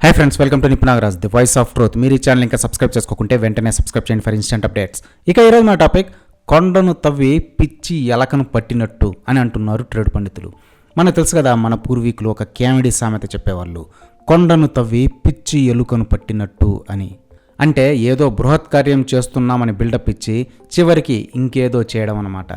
Hi friends welcome to Nipunagaraj the voice of truth మీరు ఈ channel ఇంకా subscribe చేసుకోకుంటే వెంటనే సబ్స్క్రైబ్ చేయండి ఫర్ ఇన్స్టెంట్ అప్డేట్స్ ఇక ఈరోజు మా టాపిక్ కొండను తవ్వి పిచ్చి ఎలకను పట్టినట్టు అని అంటున్నారు ట్రేడ్ పండితులు. మనకు తెలుసు కదా మన పూర్వీకులు ఒక క్యామిడీ సామెత చెప్పేవాళ్ళు. కొండను తవ్వి పిచ్చి ఎలుకను పట్టినట్టు అని. అంటే ఏదో బృహత్ కార్యం చేస్తున్నామని బిల్డప్ ఇచ్చి చివరికి ఇంకేదో చేయడం అనమాట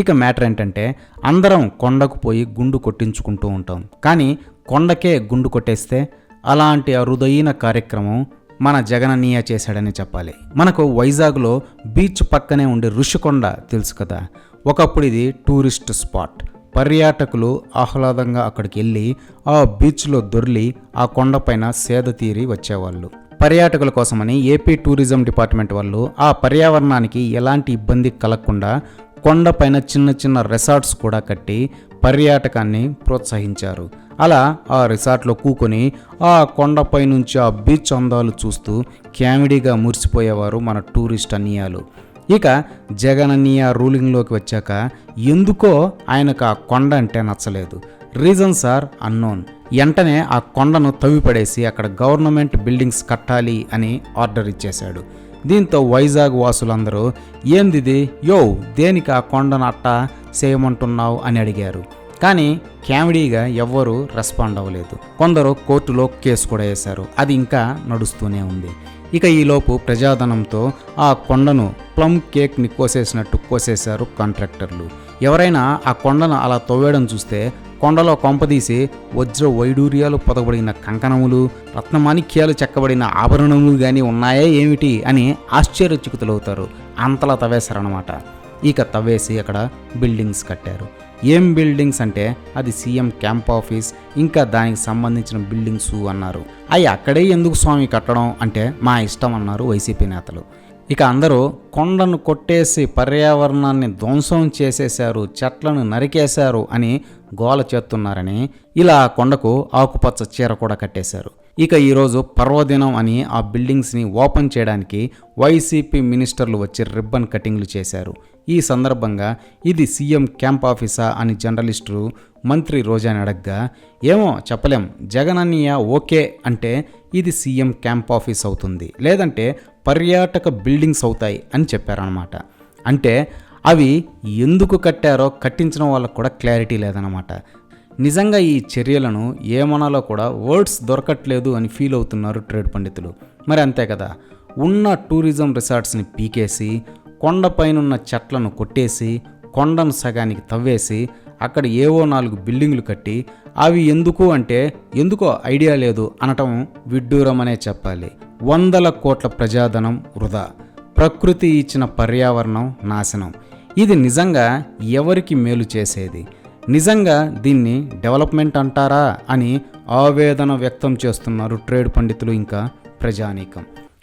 ఇక మ్యాటర్ ఏంటంటే అందరం కొండకు పోయి గుండు కొట్టించుకుంటూ ఉంటాం. కానీ కొండకే గుండు కొట్టేస్తే అలాంటి అరుదైన కార్యక్రమం మన జగనన్నయ్య చేశాడని చెప్పాలి. మనకు వైజాగ్లో బీచ్ పక్కనే ఉండే ఋషికొండ తెలుసు కదా. ఒకప్పుడు ఇది టూరిస్ట్ స్పాట్. పర్యాటకులు ఆహ్లాదంగా అక్కడికి వెళ్ళి ఆ బీచ్లో దొర్లి ఆ కొండపైన సేద తీరి వచ్చేవాళ్ళు. పర్యాటకుల కోసమని ఏపీ టూరిజం డిపార్ట్మెంట్ వాళ్ళు ఆ పర్యావరణానికి ఎలాంటి ఇబ్బంది కలగకుండా కొండపైన చిన్న చిన్న రిసార్ట్స్ కూడా కట్టి పర్యాటకాన్ని ప్రోత్సహించారు. అలా ఆ రిసార్ట్లో కూకొని ఆ కొండపై నుంచి ఆ బీచ్ అందాలు చూస్తూ క్యామిడీగా మురిసిపోయేవారు మన టూరిస్ట్ అన్నయ్యాలు ఇక జగనన్నయ్య రూలింగ్లోకి వచ్చాక ఎందుకో ఆయనకు ఆ కొండ అంటే నచ్చలేదు. Reasons are unknown. వెంటనే ఆ కొండను తవ్విపడేసి అక్కడ గవర్నమెంట్ బిల్డింగ్స్ కట్టాలి అని ఆర్డర్ ఇచ్చేశాడు. దీంతో వైజాగ్ వాసులందరూ ఏందిది? యో దేనికి ఆ కొండను అట్ట చేయమంటున్నావు అని అడిగారు. కానీ క్యామిడీగా ఎవ్వరూ రెస్పాండ్ అవ్వలేదు. కొందరు కోర్టులో కేసు కూడా వేశారు. అది ఇంకా నడుస్తూనే ఉంది. ఇక ఈలోపు ప్రజాధనంతో ఆ కొండను ప్లమ్ కేక్ని కోసేసినట్టు కోసేశారు కాంట్రాక్టర్లు. ఎవరైనా ఆ కొండను అలా తవ్వేయడం చూస్తే కొండలో కొంపదీసి వజ్ర వైడూర్యాలు పొదగబడిన కంకణములు రత్నమాణిక్యాలు చెక్కబడిన ఆభరణములు కానీ ఉన్నాయా ఏమిటి అని ఆశ్చర్యచకితులవుతారు. అంతలా తవ్వేశారనమాట ఇక తవ్వేసి అక్కడ బిల్డింగ్స్ కట్టారు. ఏం బిల్డింగ్స్ అంటే అది సీఎం క్యాంప్ ఆఫీస్ ఇంకా దానికి సంబంధించిన బిల్డింగ్స్ అన్నారు. అవి అక్కడే ఎందుకు స్వామి కట్టడం అంటే మా ఇష్టం అన్నారు వైసీపీ నేతలు. ఇక అందరూ కొండను కొట్టేసి పర్యావరణాన్ని ధ్వంసం చేసేశారు చెట్లను నరికేశారు అని గోల చేస్తున్నారని ఇలా కొండకు ఆకుపచ్చ చీర కూడా కట్టేశారు. ఇక ఈరోజు పర్వదినం అని ఆ బిల్డింగ్స్ని ఓపెన్ చేయడానికి వైసీపీ మినిస్టర్లు వచ్చి రిబ్బన్ కటింగ్లు చేశారు. ఈ సందర్భంగా ఇది సీఎం క్యాంప్ ఆఫీసా అని జర్నలిస్టులు మంత్రి రోజాని అడగ్గా ఏమో చెప్పలేం జగన్ అన్నయ్య ఓకే అంటే ఇది సీఎం క్యాంప్ ఆఫీస్ అవుతుంది. లేదంటే పర్యాటక బిల్డింగ్స్ అవుతాయి అని చెప్పారనమాట అంటే అవి ఎందుకు కట్టారో కట్టించిన వాళ్ళకు కూడా క్లారిటీ లేదనమాట నిజంగా ఈ చర్యలను ఏమనాలో కూడా వర్డ్స్ దొరకట్లేదు అని ఫీల్ అవుతున్నారు ట్రేడ్ పండితులు. మరి అంతే కదా. ఉన్న టూరిజం రిసార్ట్స్ని పీకేసి కొండపైనున్న చెట్లను కొట్టేసి కొండను సగానికి తవ్వేసి అక్కడ ఏవో నాలుగు బిల్డింగ్లు కట్టి అవి ఎందుకు అంటే ఎందుకో ఐడియా లేదు అనటం విడ్డూరమనే చెప్పాలి. వందల కోట్ల ప్రజాధనం వృధా. ప్రకృతి ఇచ్చిన పర్యావరణం నాశనం. ఇది నిజంగా ఎవరికి మేలు చేసేది? నిజంగా దీన్ని డెవలప్మెంట్ అంటారా అని ఆవేదన వ్యక్తం చేస్తున్నారు ట్రేడ్ పండితులు ఇంకా ప్రజానీకం.